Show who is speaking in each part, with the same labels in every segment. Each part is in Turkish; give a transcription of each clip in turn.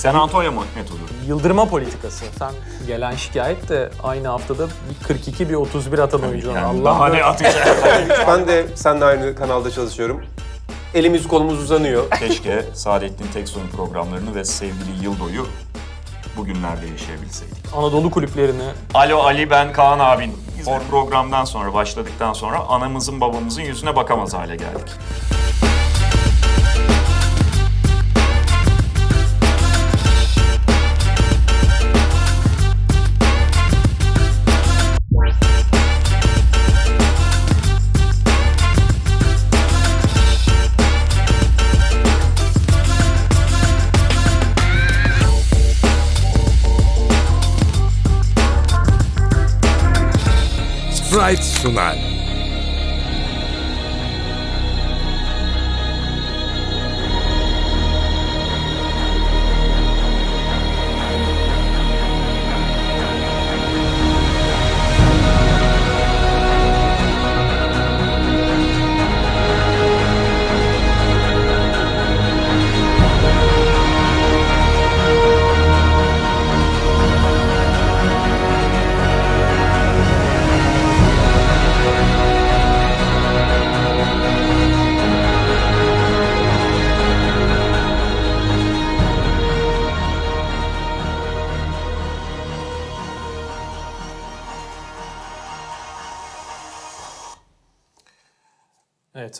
Speaker 1: San Antonio mu metodu?
Speaker 2: Yıldırma politikası. Sen gelen şikayet de aynı haftada bir 42 bir 31 atan oyuncu.
Speaker 1: Yani
Speaker 2: Allah
Speaker 1: daha ne atacak?
Speaker 3: Ben de seninle aynı kanalda çalışıyorum. Elimiz kolumuz uzanıyor.
Speaker 1: Keşke Saadettin Teksoy'un programlarını ve sevgili Yıldo'yu bugünlerde yaşayabilseydik.
Speaker 2: Anadolu kulüplerini
Speaker 1: Alo Ali ben Kaan abin. O programdan sonra başladıktan sonra anamızın babamızın yüzüne bakamaz hale geldik.
Speaker 4: Sprite sunar.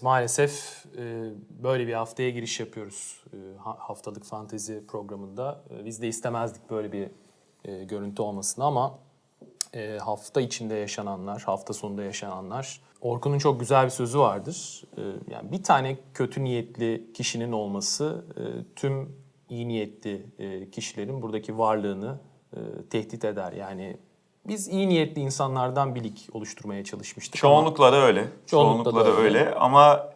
Speaker 2: Evet maalesef e, böyle bir haftaya giriş yapıyoruz e, ha- haftalık fantezi programında. E, Biz de istemezdik böyle bir görüntü olmasını ama hafta içinde yaşananlar, hafta sonunda yaşananlar. Orkun'un çok güzel bir sözü vardır. Yani bir tane kötü niyetli kişinin olması tüm iyi niyetli kişilerin buradaki varlığını tehdit eder. Yani biz iyi niyetli insanlardan bir lig oluşturmaya çalışmıştık. ama-
Speaker 1: Çoğunlukla da öyle.
Speaker 2: Çoğunlukla
Speaker 1: Çoğunlukla,
Speaker 2: da
Speaker 1: da
Speaker 2: öyle.
Speaker 1: öyle ama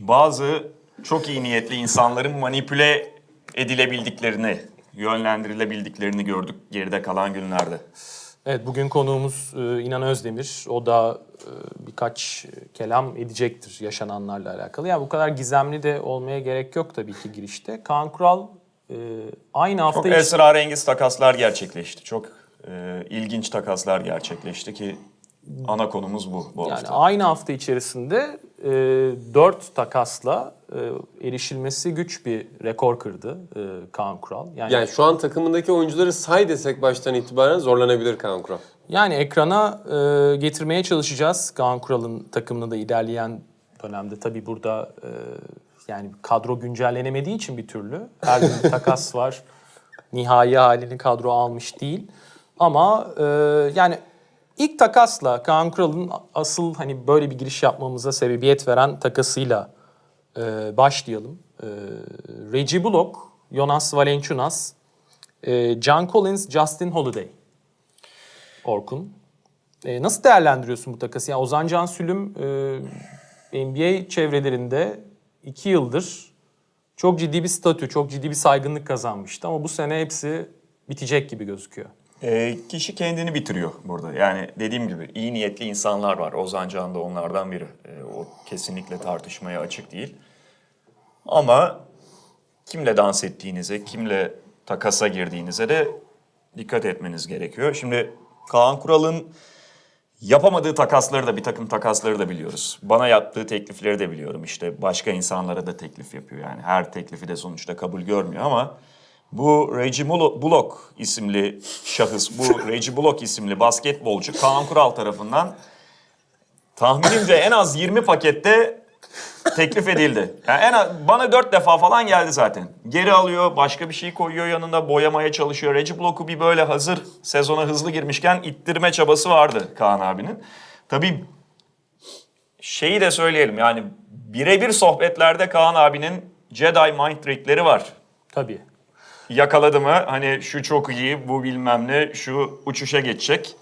Speaker 1: bazı çok iyi niyetli insanların manipüle edilebildiklerini, yönlendirilebildiklerini gördük geride kalan günlerde.
Speaker 2: Evet bugün konuğumuz e, İnan Özdemir. O da e, birkaç kelam edecektir yaşananlarla alakalı. Yani bu kadar gizemli de olmaya gerek yok tabii ki girişte. Kaan Kural e, aynı hafta
Speaker 1: Çok esrarengiz takaslar gerçekleşti. Çok e, ilginç takaslar gerçekleşti ki ana konumuz bu bu
Speaker 2: yani
Speaker 1: hafta.
Speaker 2: aynı hafta içerisinde e, 4 takasla e, erişilmesi güç bir rekor kırdı e, Kaan Kural. Yani
Speaker 3: Yani şu an takımındaki oyuncuları say desek baştan itibaren zorlanabilir Kaan Kural.
Speaker 2: Yani ekrana e, getirmeye çalışacağız Kaan Kural'ın takımını da ilerleyen dönemde. Tabii burada e, yani kadro güncellenemediği için bir türlü. Her gün bir takas var. Nihai halini kadro almış değil. Ama e, yani ilk takasla Kaan Kural'ın asıl hani böyle bir giriş yapmamıza sebebiyet veren takasıyla e, başlayalım. E, Reggie Bullock, Jonas Valanciunas, e, John Collins, Justin Holiday. Orkun. E, nasıl değerlendiriyorsun bu takası? Yani Ozan Can Sülüm e, NBA çevrelerinde iki yıldır çok ciddi bir statü, çok ciddi bir saygınlık kazanmıştı. Ama bu sene hepsi bitecek gibi gözüküyor.
Speaker 1: E, kişi kendini bitiriyor burada. Yani dediğim gibi iyi niyetli insanlar var. Ozan Can da onlardan biri. E, o kesinlikle tartışmaya açık değil. Ama kimle dans ettiğinize, kimle takasa girdiğinize de dikkat etmeniz gerekiyor. Şimdi Kaan Kural'ın yapamadığı takasları da bir takım takasları da biliyoruz. Bana yaptığı teklifleri de biliyorum. İşte başka insanlara da teklif yapıyor. Yani her teklifi de sonuçta kabul görmüyor ama bu Reggie Bullock isimli şahıs, bu Reggie Bullock isimli basketbolcu Kaan Kural tarafından tahminimce en az 20 pakette teklif edildi. Yani en az, bana dört defa falan geldi zaten. Geri alıyor, başka bir şey koyuyor yanında, boyamaya çalışıyor. Reggie Block'u bir böyle hazır sezona hızlı girmişken ittirme çabası vardı Kaan abinin. Tabii şeyi de söyleyelim yani birebir sohbetlerde Kaan abinin Jedi mind trickleri var.
Speaker 2: Tabii.
Speaker 1: Yakaladı mı hani şu çok iyi, bu bilmem ne, şu uçuşa geçecek.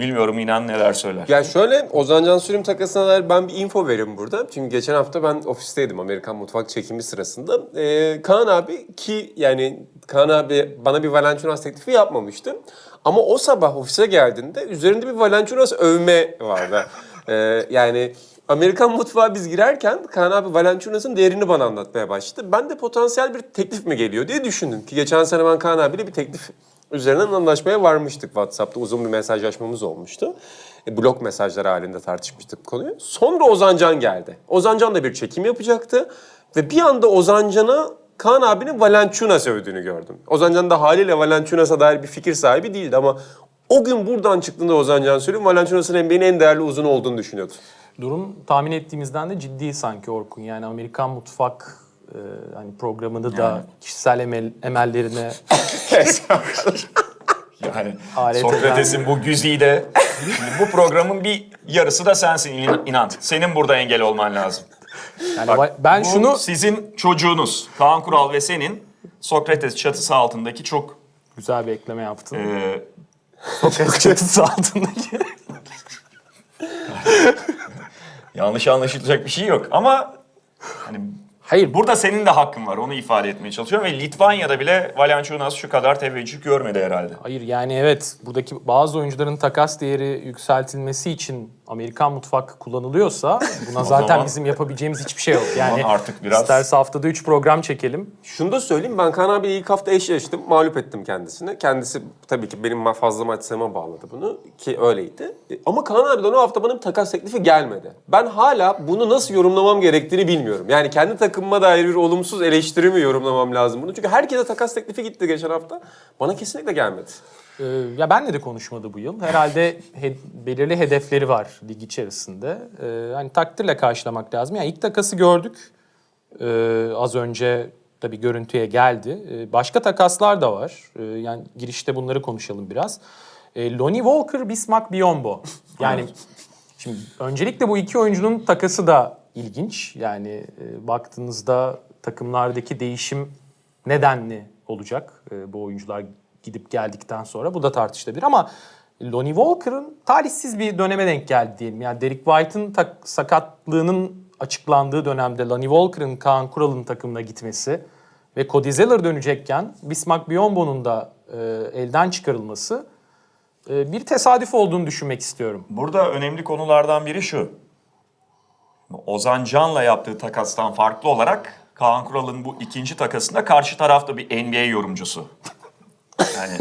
Speaker 1: Bilmiyorum inan neler söyler.
Speaker 3: Ya şöyle Ozan Can Sülüm takasına dair ben bir info vereyim burada. Çünkü geçen hafta ben ofisteydim Amerikan mutfak çekimi sırasında. Ee, Kaan abi ki yani Kaan abi bana bir Valanciunas teklifi yapmamıştı. Ama o sabah ofise geldiğinde üzerinde bir Valanciunas övme vardı. Ee, yani Amerikan mutfağa biz girerken Kaan abi Valenciunas'ın değerini bana anlatmaya başladı. Ben de potansiyel bir teklif mi geliyor diye düşündüm. Ki geçen sene ben Kaan abiyle bir teklif üzerinden anlaşmaya varmıştık WhatsApp'ta. Uzun bir mesajlaşmamız olmuştu. E, blok mesajları halinde tartışmıştık konuyu. Sonra Ozan Can geldi. Ozan Can da bir çekim yapacaktı. Ve bir anda Ozan Can'a Kaan abinin Valenciunas övdüğünü gördüm. Ozan Can da haliyle Valenciunas'a dair bir fikir sahibi değildi ama o gün buradan çıktığında Ozan Can söyleyeyim Valenciunas'ın NBA'nin en değerli uzunu olduğunu düşünüyordu.
Speaker 2: Durum tahmin ettiğimizden de ciddi sanki Orkun. Yani Amerikan mutfak e, hani programını da kişisel emel, emellerine
Speaker 1: Yani
Speaker 2: Alet
Speaker 1: Sokrates'in bu güzide bu programın bir yarısı da sensin in- inan. Senin burada engel olman lazım.
Speaker 2: yani
Speaker 1: Bak,
Speaker 2: ben
Speaker 1: bu
Speaker 2: şunu
Speaker 1: sizin çocuğunuz Kaan Kural ve senin Sokrates çatısı altındaki çok
Speaker 2: güzel bir ekleme yaptın.
Speaker 1: e,
Speaker 2: Sokrates çatısı altındaki.
Speaker 1: yanlış anlaşılacak bir şey yok ama hani
Speaker 2: Hayır
Speaker 1: burada senin de hakkın var onu ifade etmeye çalışıyorum ve Litvanya'da bile Valenciunas şu kadar teveccüh görmedi herhalde.
Speaker 2: Hayır yani evet buradaki bazı oyuncuların takas değeri yükseltilmesi için Amerikan mutfak kullanılıyorsa buna zaten
Speaker 1: zaman-
Speaker 2: bizim yapabileceğimiz hiçbir şey yok. Yani
Speaker 1: artık biraz-
Speaker 2: isterse haftada 3 program çekelim.
Speaker 3: Şunu da söyleyeyim ben Kaan abiyle ilk hafta eşleştim. Mağlup ettim kendisini. Kendisi tabii ki benim fazla maç sayıma bağladı bunu ki öyleydi. E, Ama Kaan abiden o hafta bana bir takas teklifi gelmedi. Ben hala bunu nasıl yorumlamam gerektiğini bilmiyorum. Yani kendi takımıma dair bir olumsuz eleştiri mi yorumlamam lazım bunu? Çünkü herkese takas teklifi gitti geçen hafta. Bana kesinlikle gelmedi.
Speaker 2: Ee, ya benle de konuşmadı bu yıl. Herhalde he- belirli hedefleri var lig içerisinde. Ee, hani takdirle karşılamak lazım. Yani ilk takası gördük. Ee, az önce tabii görüntüye geldi. Ee, başka takaslar da var. Ee, yani girişte bunları konuşalım biraz. Ee, Lonnie Walker, Bismack Biyombo. Yani şimdi öncelikle bu iki oyuncunun takası da ilginç. Yani e, baktığınızda takımlardaki değişim nedenli olacak e, bu oyuncular gidip geldikten sonra. Bu da tartışılabilir ama Lonnie Walker'ın talihsiz bir döneme denk geldi diyelim. Yani Derek White'ın sakatlığının açıklandığı dönemde Lonnie Walker'ın Kaan Kural'ın takımına gitmesi ve Cody Zeller dönecekken Bismack Biyombo'nun da e, elden çıkarılması e, bir tesadüf olduğunu düşünmek istiyorum.
Speaker 1: Burada önemli konulardan biri şu. Ozan Can'la yaptığı takastan farklı olarak Kaan Kural'ın bu ikinci takasında karşı tarafta bir NBA yorumcusu. Yani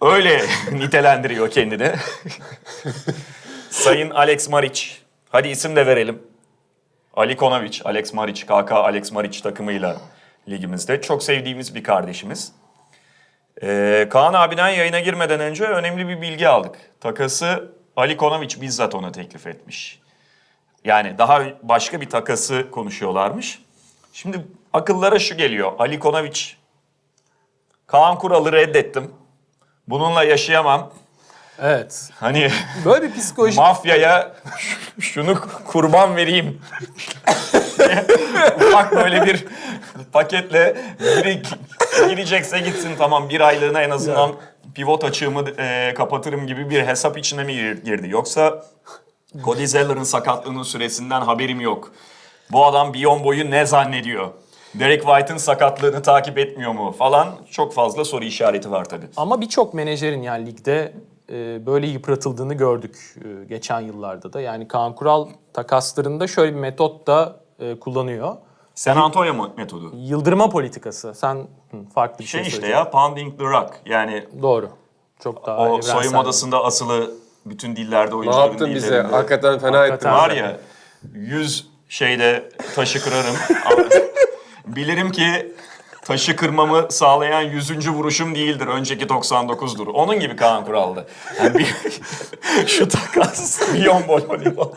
Speaker 1: öyle nitelendiriyor kendini. Sayın Alex Maric. Hadi isim de verelim. Ali Konovic, Alex Maric, KK Alex Maric takımıyla ligimizde. Çok sevdiğimiz bir kardeşimiz. Ee, Kaan abiden yayına girmeden önce önemli bir bilgi aldık. Takası Ali Konovic bizzat ona teklif etmiş. Yani daha başka bir takası konuşuyorlarmış. Şimdi akıllara şu geliyor. Ali Konovic, Kaan Kural'ı reddettim. Bununla yaşayamam.
Speaker 2: Evet.
Speaker 1: Hani
Speaker 2: Böyle bir psikolojik
Speaker 1: mafyaya şunu kurban vereyim. Ufak böyle bir paketle biri girecekse gitsin tamam bir aylığına en azından pivot açığımı e, kapatırım gibi bir hesap içine mi gir- girdi? Yoksa Cody Zeller'ın sakatlığının süresinden haberim yok. Bu adam Biyombo'yu ne zannediyor? Derek White'ın sakatlığını takip etmiyor mu falan çok fazla soru işareti var tabii.
Speaker 2: Ama birçok menajerin yani ligde e, böyle yıpratıldığını gördük e, geçen yıllarda da. Yani Kaan Kural takaslarında şöyle bir metot da e, kullanıyor.
Speaker 1: San Antonio metodu.
Speaker 2: Yıldırma politikası. Sen hı, farklı bir şey,
Speaker 1: Şey işte
Speaker 2: söyleyeceksin.
Speaker 1: ya pounding the rock yani
Speaker 2: Doğru. Çok daha
Speaker 1: O
Speaker 2: evrensel.
Speaker 1: soyunma odasında asılı bütün dillerde
Speaker 3: Ne
Speaker 1: oyuncuların
Speaker 3: yaptın bize?
Speaker 1: dillerinde
Speaker 3: Hakikaten fena
Speaker 2: Hakikaten.
Speaker 3: ettin.
Speaker 1: Var ya yüz şeyde taşı kırarım. Bilirim ki taşı kırmamı sağlayan 100. vuruşum değildir. Önceki 99'dur. Onun gibi Kaan Kural'dı. Yani bir, şu takas milyon bol voleybol.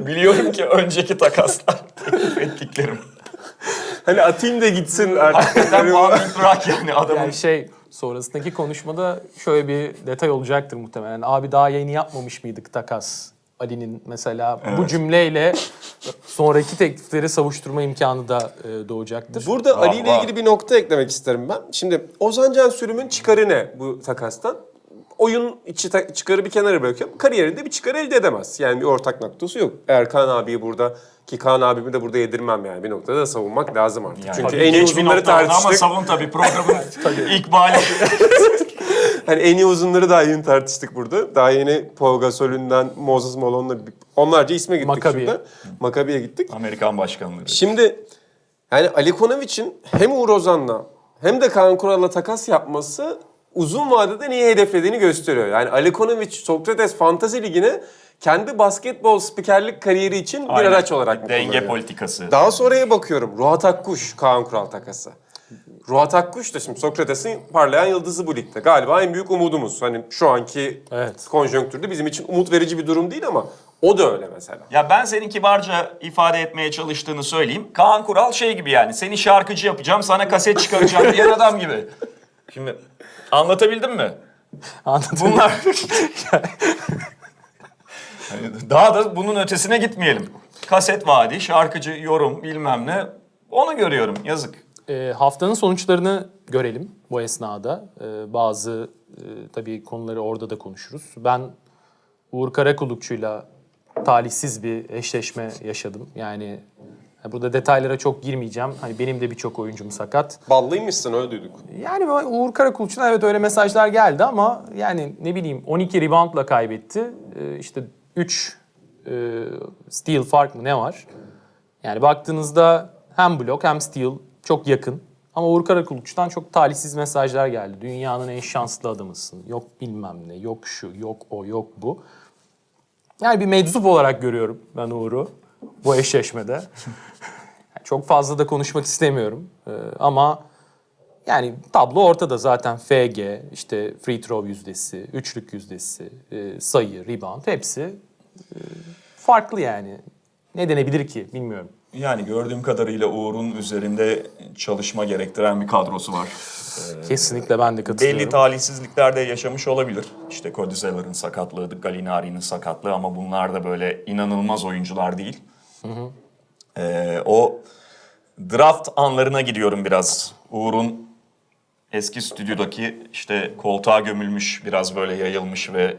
Speaker 1: Biliyorum ki önceki takaslar teklif ettiklerim.
Speaker 3: Hani atayım da gitsin artık.
Speaker 1: Hakikaten pounding rock yani adamın.
Speaker 2: Yani şey sonrasındaki konuşmada şöyle bir detay olacaktır muhtemelen. Abi daha yeni yapmamış mıydık takas? Ali'nin mesela bu
Speaker 1: Evet.
Speaker 2: cümleyle sonraki teklifleri savuşturma imkanı da e, doğacaktır.
Speaker 3: Burada Ali ile ilgili bir nokta eklemek isterim ben. Şimdi Ozan Can Sürüm'ün çıkarı ne bu takastan? Oyun içi ta- çıkarı bir kenara bırakıyorum. Kariyerinde bir çıkar elde edemez. Yani bir ortak noktası yok. Eğer Kaan abiyi burada ki Kaan abimi de burada yedirmem yani bir noktada da savunmak lazım artık.
Speaker 1: Yani
Speaker 3: Çünkü en iyi uzunları
Speaker 1: oldu Ama
Speaker 3: tartıştık.
Speaker 1: savun tabii programın ilk bali.
Speaker 3: Hani en iyi uzunları daha yeni tartıştık burada. Daha yeni Paul Gasol'ünden Moses Malone'la bir- onlarca isme gittik
Speaker 2: Maccabi'ye.
Speaker 3: şurada. Maccabi'ye gittik.
Speaker 1: Amerikan başkanları.
Speaker 3: Şimdi yani Ali Konovic'in hem Uğur Ozan'la hem de Kaan Kural'la takas yapması uzun vadede neyi hedeflediğini gösteriyor. Yani Ali Konovic Sokrates Fantasy Ligi'ne kendi basketbol spikerlik kariyeri için bir
Speaker 1: Aynen.
Speaker 3: araç olarak mı
Speaker 1: Denge
Speaker 3: kullanıyor?
Speaker 1: politikası.
Speaker 3: Daha sonraya bakıyorum. Ruhat Akkuş, Kaan Kural takası. Ruhat Akkuş da şimdi Sokrates'in parlayan yıldızı bu ligde. Galiba en büyük umudumuz. Hani şu anki
Speaker 2: Evet.
Speaker 3: konjonktürde bizim için umut verici bir durum değil ama o da öyle mesela.
Speaker 1: Ya ben senin kibarca ifade etmeye çalıştığını söyleyeyim. Kaan Kural şey gibi yani seni şarkıcı yapacağım sana kaset çıkaracağım diyen adam gibi. Şimdi anlatabildim mi?
Speaker 2: Anladım.
Speaker 1: Bunlar... Daha da bunun ötesine gitmeyelim. Kaset vaadi, şarkıcı, yorum bilmem ne. Onu görüyorum yazık.
Speaker 2: E, haftanın sonuçlarını görelim bu esnada. E, bazı e, tabii konuları orada da konuşuruz. Ben Uğur Karakulukçu'yla talihsiz bir eşleşme yaşadım. Yani e, burada detaylara çok girmeyeceğim. Hani benim de birçok oyuncum sakat.
Speaker 3: Ballıymışsın öyle duyduk.
Speaker 2: Yani Uğur Karakulçu'na evet öyle mesajlar geldi ama yani ne bileyim 12 reboundla kaybetti. Ee, işte 3 e, steal fark mı ne var? Yani baktığınızda hem blok hem steal çok yakın. Ama Uğur Karakulçu'dan çok talihsiz mesajlar geldi. Dünyanın en şanslı adamısın. Yok bilmem ne, yok şu, yok o, yok bu. Yani bir meczup olarak görüyorum ben Uğur'u bu eşleşmede. çok fazla da konuşmak istemiyorum. Ee, ama yani tablo ortada zaten FG, işte free throw yüzdesi, üçlük yüzdesi, e, sayı, rebound hepsi e, farklı yani. Ne denebilir ki bilmiyorum.
Speaker 1: Yani gördüğüm kadarıyla Uğur'un üzerinde çalışma gerektiren bir kadrosu var.
Speaker 2: Kesinlikle ben de katılıyorum.
Speaker 1: Belli talihsizlikler de yaşamış olabilir. İşte Cody Zeller'ın sakatlığı, Gallinari'nin sakatlığı ama bunlar da böyle inanılmaz oyuncular değil. Ee, o draft anlarına gidiyorum biraz. Uğur'un eski stüdyodaki işte koltuğa gömülmüş, biraz böyle yayılmış ve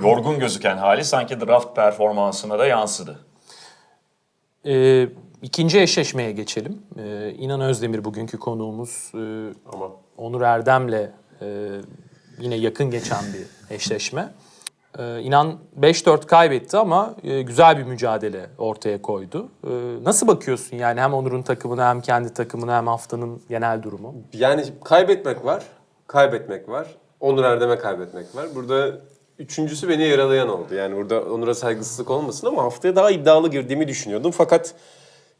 Speaker 1: yorgun gözüken hali sanki draft performansına da yansıdı.
Speaker 2: Ee, ikinci eşleşmeye geçelim. Ee, İnan Özdemir bugünkü konuğumuz. Ee,
Speaker 3: Ama
Speaker 2: Onur Erdem'le e, yine yakın geçen bir eşleşme. Ee, İnan 5-4 kaybetti ama e, güzel bir mücadele ortaya koydu. Ee, nasıl bakıyorsun yani hem Onur'un takımına hem kendi takımına hem haftanın genel durumu?
Speaker 3: Yani kaybetmek var, kaybetmek var. Onur Erdem'e kaybetmek var. Burada üçüncüsü beni yaralayan oldu. Yani burada Onur'a saygısızlık olmasın ama haftaya daha iddialı girdiğimi düşünüyordum. Fakat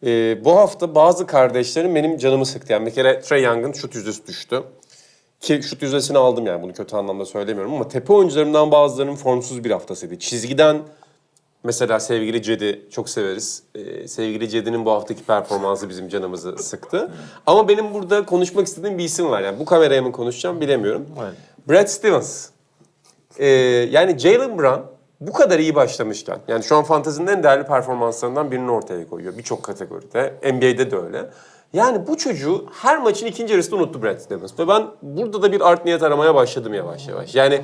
Speaker 3: e, bu hafta bazı kardeşlerim benim canımı sıktı. Yani bir kere Trey Young'ın şut yüzdesi düştü. Ki şut yüzdesini aldım yani bunu kötü anlamda söylemiyorum ama tepe oyuncularımdan bazılarının formsuz bir haftasıydı. Çizgiden Mesela sevgili Cedi çok severiz. Ee, sevgili Cedi'nin bu haftaki performansı bizim canımızı sıktı. Ama benim burada konuşmak istediğim bir isim var. Yani bu kameraya mı konuşacağım bilemiyorum. Brad Stevens. Ee, yani Jalen Brown bu kadar iyi başlamışken, yani şu an fantazinin en değerli performanslarından birini ortaya koyuyor. Birçok kategoride. NBA'de de öyle. Yani bu çocuğu her maçın ikinci yarısında unuttu Brad Stevens. Ve ben burada da bir art niyet aramaya başladım yavaş yavaş. Yani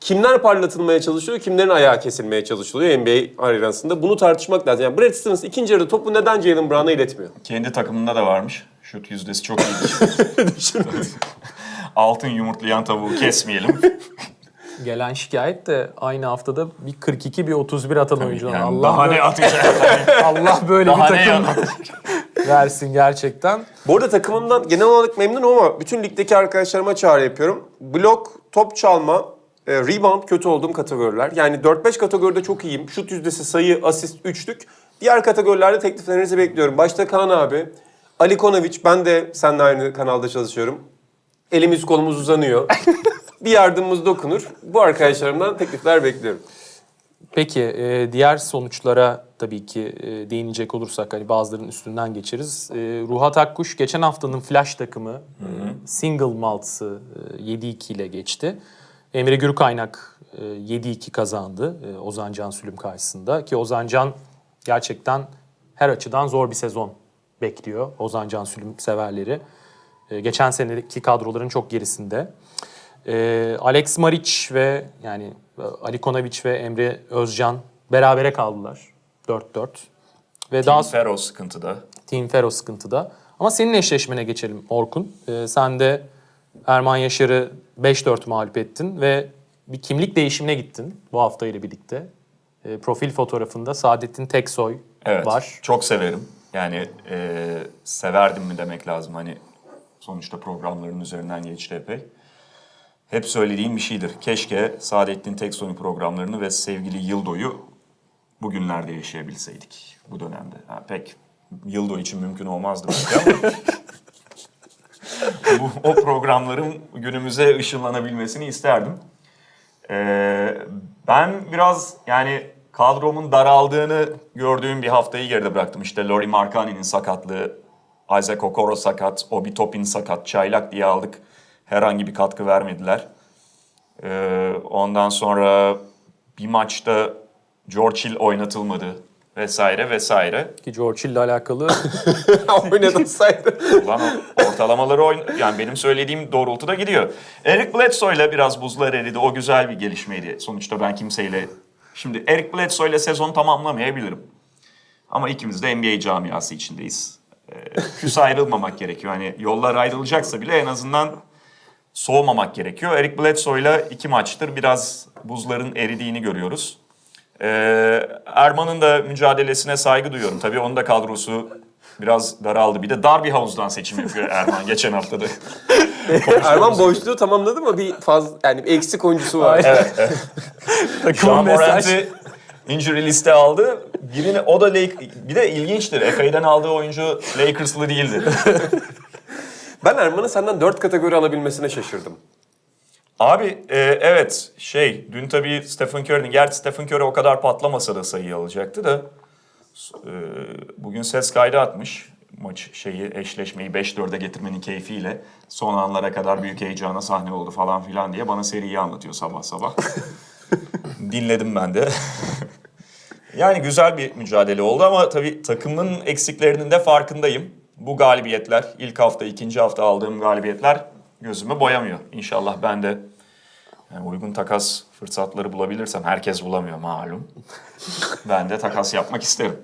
Speaker 3: kimler parlatılmaya çalışıyor, kimlerin ayağı kesilmeye çalışılıyor NBA arenasında. Bunu tartışmak lazım. Yani Brad Stevens ikinci yarıda topu neden Jalen Brown'a iletmiyor?
Speaker 1: Kendi takımında da varmış. Şut yüzdesi çok iyiymiş. Altın yumurtlayan tavuğu kesmeyelim.
Speaker 2: Gelen şikayet de aynı haftada bir 42 bir 31 atan oyuncular.
Speaker 1: Yani
Speaker 2: Allah
Speaker 1: daha
Speaker 2: böyle,
Speaker 1: ne atacak?
Speaker 2: Allah böyle
Speaker 1: daha
Speaker 2: bir takım versin gerçekten.
Speaker 3: Bu arada takımımdan genel olarak memnunum ama bütün ligdeki arkadaşlarıma çağrı yapıyorum. Blok, top çalma, e, rebound kötü olduğum kategoriler. Yani 4-5 kategoride çok iyiyim. Şut yüzdesi, sayı, asist, üçlük. Diğer kategorilerde tekliflerinizi bekliyorum. Başta Kaan abi, Ali Konoviç, ben de seninle aynı kanalda çalışıyorum. Elimiz kolumuz uzanıyor. bir yardımımız dokunur. Bu arkadaşlarımdan teklifler bekliyorum.
Speaker 2: Peki e, diğer sonuçlara tabii ki e, değinecek olursak hani bazılarının üstünden geçeriz. E, Ruhat Akkuş geçen haftanın flash takımı e, single maltsı e, 7-2 ile geçti. Emre Gürkaynak e, 7-2 kazandı e, Ozan Can Sülüm karşısında ki Ozan Can gerçekten her açıdan zor bir sezon bekliyor Ozan Can Sülüm severleri. E, geçen seneki kadroların çok gerisinde. Ee, Alex Maric ve yani e, Ali Konovic ve Emre Özcan berabere kaldılar 4-4. Ve daha sonra
Speaker 1: Fero sıkıntıda.
Speaker 2: Team Fero sıkıntıda. Ama senin eşleşmene geçelim Orkun. Ee, sen de Erman Yaşar'ı 5-4 mağlup ettin ve bir kimlik değişimine gittin bu hafta ile birlikte. E, profil fotoğrafında Saadettin Teksoy
Speaker 1: Evet.
Speaker 2: var.
Speaker 1: Çok severim. Yani e, severdim mi demek lazım. Hani sonuçta programların üzerinden geçti epey. Hep söylediğim bir şeydir. Keşke Saadettin Teksoy'un programlarını ve sevgili Yıldo'yu bugünlerde yaşayabilseydik bu dönemde. Ha, pek Yıldo için mümkün olmazdı belki ama bu, o programların günümüze ışınlanabilmesini isterdim. Ee, ben biraz yani kadromun daraldığını gördüğüm bir haftayı geride bıraktım. İşte Lori Markani'nin sakatlığı, Isaac Okoro sakat, Obi Toppin sakat, çaylak diye aldık. Herhangi bir katkı vermediler. Ee, ondan sonra bir maçta George Hill oynatılmadı vesaire vesaire.
Speaker 2: Ki George Hill'le alakalı
Speaker 3: Oynadın saydı.
Speaker 1: Ulan ortalamaları oyn yani benim söylediğim doğrultuda gidiyor. Eric Bledsoe'yla biraz buzlar eridi. O güzel bir gelişmeydi. Sonuçta ben kimseyle... Şimdi Eric Bledsoe'yla sezon tamamlamayabilirim. Ama ikimiz de NBA camiası içindeyiz. Ee, küs ayrılmamak gerekiyor. Hani yollar ayrılacaksa bile en azından soğumamak gerekiyor. Eric Bledsoe'yla iki maçtır biraz buzların eridiğini görüyoruz. Ee, Erman'ın da mücadelesine saygı duyuyorum. Tabii onun da kadrosu biraz daraldı. Bir de Darby House'dan seçim yapıyor Erman geçen haftada.
Speaker 3: Erman boşluğu tamamladı mı? Bir faz yani bir eksik oyuncusu var.
Speaker 2: Mesaj.
Speaker 1: Morant'i injury liste aldı. Birini o da Lake, bir de ilginçtir. FA'den aldığı oyuncu Lakers'lı değildi.
Speaker 3: Ben Erman'ın senden dört kategori alabilmesine şaşırdım.
Speaker 1: Abi e, evet şey dün tabii Stephen Curry'nin gerçi Stephen Curry o kadar patlamasa da sayı alacaktı da e, bugün ses kaydı atmış maç şeyi eşleşmeyi 5-4'e getirmenin keyfiyle son anlara kadar büyük heyecana sahne oldu falan filan diye bana seriyi anlatıyor sabah sabah. Dinledim ben de. yani güzel bir mücadele oldu ama tabii takımın eksiklerinin de farkındayım. Bu galibiyetler, ilk hafta, ikinci hafta aldığım galibiyetler gözümü boyamıyor. İnşallah ben de yani uygun takas fırsatları bulabilirsem, herkes bulamıyor malum. ben de takas yapmak isterim.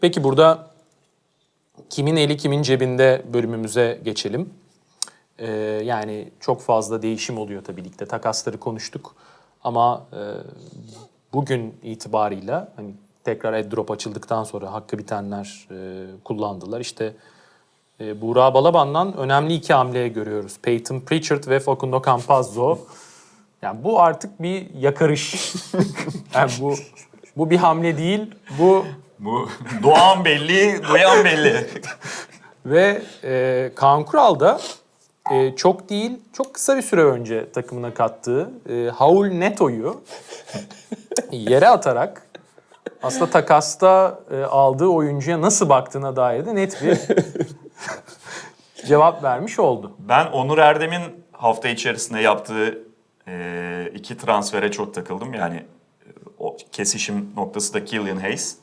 Speaker 2: Peki burada kimin eli kimin cebinde bölümümüze geçelim. Ee, yani çok fazla değişim oluyor tabii ligde. Takasları konuştuk. Ama e, bugün itibarıyla hani tekrar airdrop açıldıktan sonra hakkı bitenler e, kullandılar. İşte e, Buğra Balaban'dan önemli iki hamle görüyoruz. Peyton Pritchard ve Facundo Campazzo. Yani bu artık bir yakarış. yani bu bu bir hamle değil. Bu
Speaker 1: Bu doğan belli, duyan belli.
Speaker 2: Ve e, Kaan Kural da e, çok değil, çok kısa bir süre önce takımına kattığı e, Haul Neto'yu yere atarak aslında takasta e, aldığı oyuncuya nasıl baktığına dair de net bir cevap vermiş oldu.
Speaker 1: Ben Onur Erdem'in hafta içerisinde yaptığı e, iki transfere çok takıldım. Yani e, o kesişim noktası da Killian Hayes.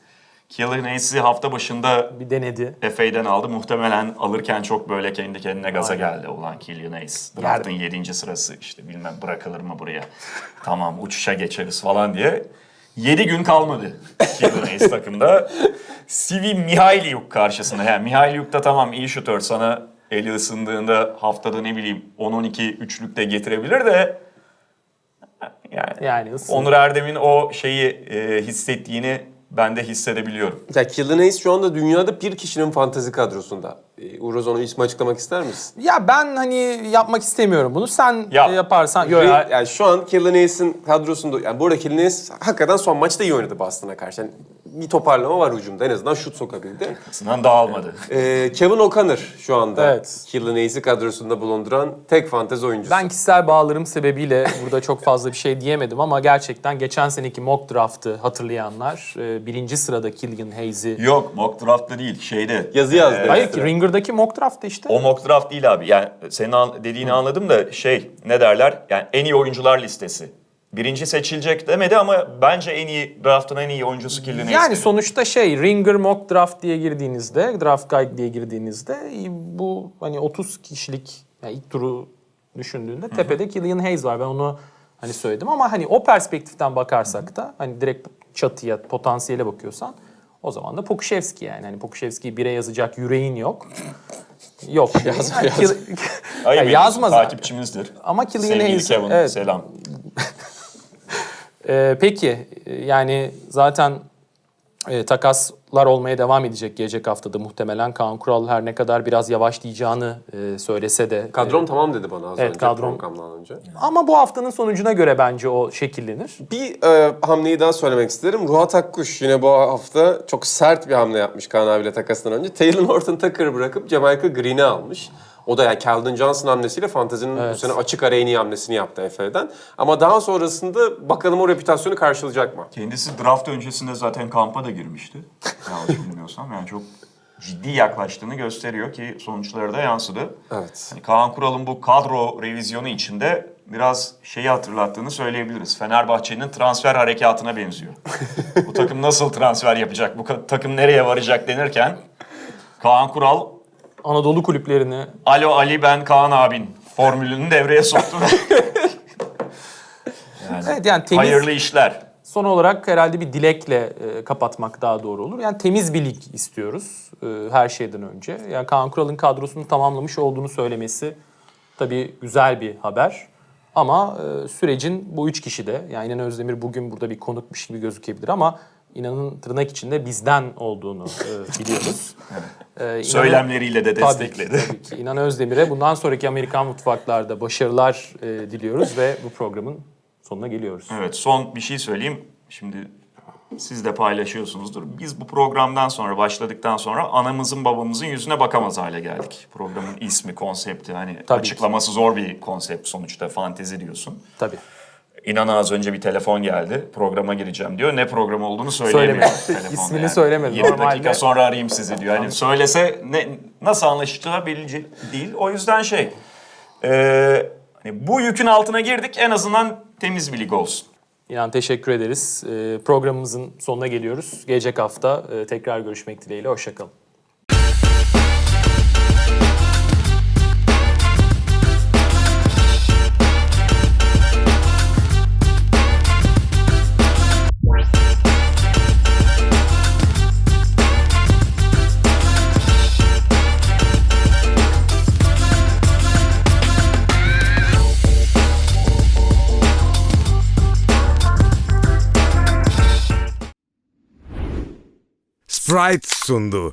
Speaker 1: Killian Hayes'i hafta başında
Speaker 2: Bir denedi.
Speaker 1: FA'den aldı. Muhtemelen alırken çok böyle kendi kendine gaza geldi olan Killian Hayes. Draft'ın 7. sırası işte bilmem bırakılır mı buraya. tamam uçuşa geçeriz falan diye. 7 gün kalmadı Hayes takımda. Sivi Mihailyuk karşısında. Yani Mihailyuk da tamam iyi şutör sana eli ısındığında haftada ne bileyim 10-12 üçlük de getirebilir de yani,
Speaker 2: Yani ısın-
Speaker 1: Onur Erdem'in o şeyi e, hissettiğini ben de hissedebiliyorum.
Speaker 3: Ya Killian Hayes şu anda dünyada bir kişinin fantezi kadrosunda. Ee, Uğur Ozan'ı ismi açıklamak ister misin?
Speaker 2: Ya ben hani yapmak istemiyorum bunu. Sen
Speaker 1: Yap.
Speaker 2: yaparsan... Yo, ya-
Speaker 3: yani şu an Killian Hayes'in kadrosunda, yani bu arada Killian Hayes hakikaten son maçta iyi oynadı Boston'a karşı. Yani bir toparlama var hücumda en azından şut sokabildi.
Speaker 1: Aslında dağılmadı.
Speaker 3: Ee, Kevin O'Connor şu anda
Speaker 2: Evet.
Speaker 3: Killian Hayes'i kadrosunda bulunduran tek fantezi oyuncusu.
Speaker 2: Ben kişisel bağlarım sebebiyle burada çok fazla bir şey diyemedim ama gerçekten geçen seneki mock draft'ı hatırlayanlar e, birinci sırada Killian Hayes'i...
Speaker 1: Yok mock draft'ta değil şeyde.
Speaker 3: Yazı yazdı.
Speaker 2: Hayır ki Ringer'daki mock draft'ta işte.
Speaker 1: O mock draft değil abi. Yani senin an- dediğini anladım da şey ne derler? Yani en iyi oyuncular listesi. Birinci seçilecek demedi ama bence en iyi draftın en iyi oyuncusu Killian
Speaker 2: Yani
Speaker 1: Hayes.
Speaker 2: sonuçta şey Ringer mock draft diye girdiğinizde, draft guide diye girdiğinizde e, bu hani 30 kişilik yani ilk turu düşündüğünde tepede Killian Hayes var. Ben onu hani söyledim ama hani o perspektiften bakarsak da hani direkt çatıya, potansiyele bakıyorsan o zaman da Pokuşevski yani. Hani Pokuşevski'yi bire yazacak yüreğin yok. Yok.
Speaker 3: Yazma,
Speaker 2: Yani
Speaker 3: yazma.
Speaker 2: Kill-
Speaker 1: Ayıp
Speaker 2: Ya
Speaker 1: ediyorsun,
Speaker 2: yazma zaten.
Speaker 1: Takipçimizdir.
Speaker 2: Ama Killian
Speaker 1: Sevgili
Speaker 2: Hayes-
Speaker 1: Kevin
Speaker 2: evet.
Speaker 1: selam.
Speaker 2: Ee, peki e, yani zaten e, takaslar olmaya devam edecek gelecek haftada muhtemelen. Kaan Kural her ne kadar biraz yavaşlayacağını e, söylese de.
Speaker 3: Kadrom tamam dedi bana az
Speaker 2: Evet,
Speaker 3: önce
Speaker 2: kadrom-
Speaker 3: programdan önce.
Speaker 2: Ama bu haftanın sonucuna göre bence o şekillenir.
Speaker 3: Bir e, hamleyi daha söylemek isterim. Ruhat Akkuş yine bu hafta çok sert bir hamle yapmış Kaan abiyle takasından önce. Taylor Norton Tucker'ı bırakıp Jamaica Green'i almış. O da yani Calvin Johnson hamlesiyle Fantezinin bu sene açık ara en iyi hamlesini yaptı Efe'den. Ama daha sonrasında bakalım o reputasyonu karşılayacak mı?
Speaker 1: Kendisi draft öncesinde zaten kampa da girmişti. Yanlış bilmiyorsam. Yani çok ciddi yaklaştığını gösteriyor ki sonuçları da yansıdı.
Speaker 3: Evet.
Speaker 1: Hani Kaan Kural'ın bu kadro revizyonu içinde biraz şeyi hatırlattığını söyleyebiliriz. Fenerbahçe'nin transfer harekatına benziyor. bu takım nasıl transfer yapacak, bu takım nereye varacak denirken Kaan Kural,
Speaker 2: Anadolu kulüplerini
Speaker 1: alo Ali ben Kaan abin formülünü devreye soktu. yani,
Speaker 2: Evet, yani temiz-
Speaker 1: Hayırlı işler.
Speaker 2: son olarak herhalde bir dilekle e, kapatmak daha doğru olur. Yani temiz bir lig istiyoruz e, her şeyden önce. Yani Kaan Kural'ın kadrosunu tamamlamış olduğunu söylemesi tabii güzel bir haber. Ama e, sürecin bu üç kişi de yani İnan Özdemir bugün burada bir konukmuş gibi gözükebilir ama İnan'ın tırnak içinde bizden olduğunu e, biliyoruz. E, İnan'ın-
Speaker 1: Söylemleriyle de
Speaker 2: Tabii ki,
Speaker 1: destekledi.
Speaker 2: tabii ki. İnan Özdemir'e bundan sonraki Amerikan mutfaklarda başarılar e, diliyoruz ve bu programın sonuna geliyoruz.
Speaker 1: Evet son bir şey söyleyeyim. Şimdi siz de paylaşıyorsunuzdur. Biz bu programdan sonra başladıktan sonra anamızın babamızın yüzüne bakamaz hale geldik. Programın ismi, konsepti hani
Speaker 2: Tabii
Speaker 1: açıklaması zor bir konsept sonuçta fantezi diyorsun.
Speaker 2: Tabii.
Speaker 1: İnan az önce bir telefon geldi. Programa gireceğim diyor. Ne program olduğunu söyleyemiyor.
Speaker 2: İsmini söylemedi.
Speaker 1: 20
Speaker 2: Normalde-
Speaker 1: dakika sonra arayayım sizi diyor. Hani söylese ne, nasıl anlaşılacağı belli değil. O yüzden şey e, hani bu yükün altına girdik en azından temiz bir lig olsun.
Speaker 2: İnan teşekkür ederiz. E, programımızın sonuna geliyoruz. Gelecek hafta e, tekrar görüşmek dileğiyle. Hoşçakalın.
Speaker 4: Sprite sundu.